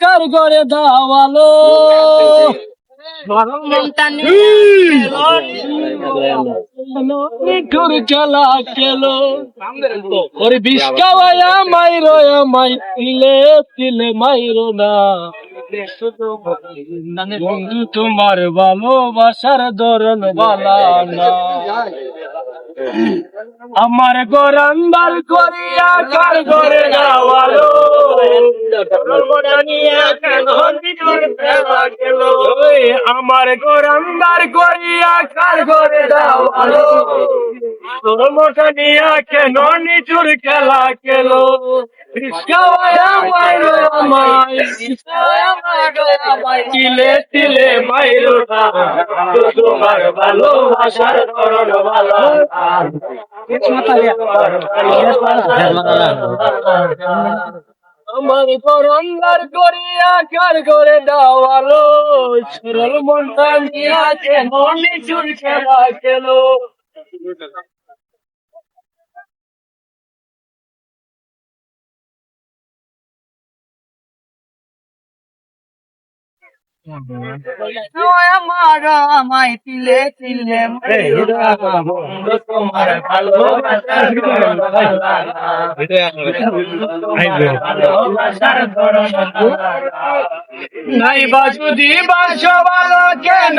কার করে দাওয়ালো খেলা খেলো। ওরে বিষ্কাওয়া মাইরো মাই তিলে তিলে মাইরো না। বন্ধু তোমার ভালোবাসার ধরন বালা না। আমার গোরান্দার করিয়া কার করে আমার গোরান্দার করিয়া কার তোর মোটা নিয়া কেন নিচুর খেলা খেলো? রিস্কাওয়ায়া মাইরো আমায় রিস্কাওয়ায়া মাইরো আমায়। তিলে তিলে মাইরো না তোমার ভালোবাসার আমার করিয়া কার করে দাওয়ালো সরল মনটা নিয়া কেন চুল খেলা খেলো। আমার আমায় তিলে তিলে নাই বা যদি বাসো ভালো কেন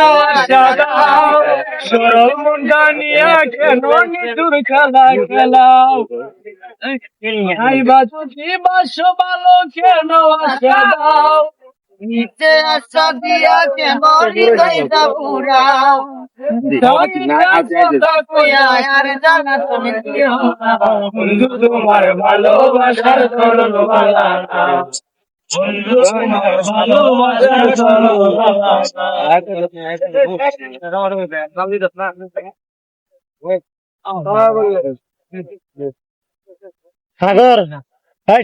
সরল মুন্ডা নিয়ে কেন নিতুর খেলা খেলাও নাই বা যদি বাসো ভালো কেন আশা দাও নিচে আশা দিয়া কেন হৃদয়টা পুরাও আর জানা তুমি বন্ধু তোমার ভালোবাসার ধরন ভালা বন্ধু তোমার ভালোবাসার ধরন ভালা সাগর এই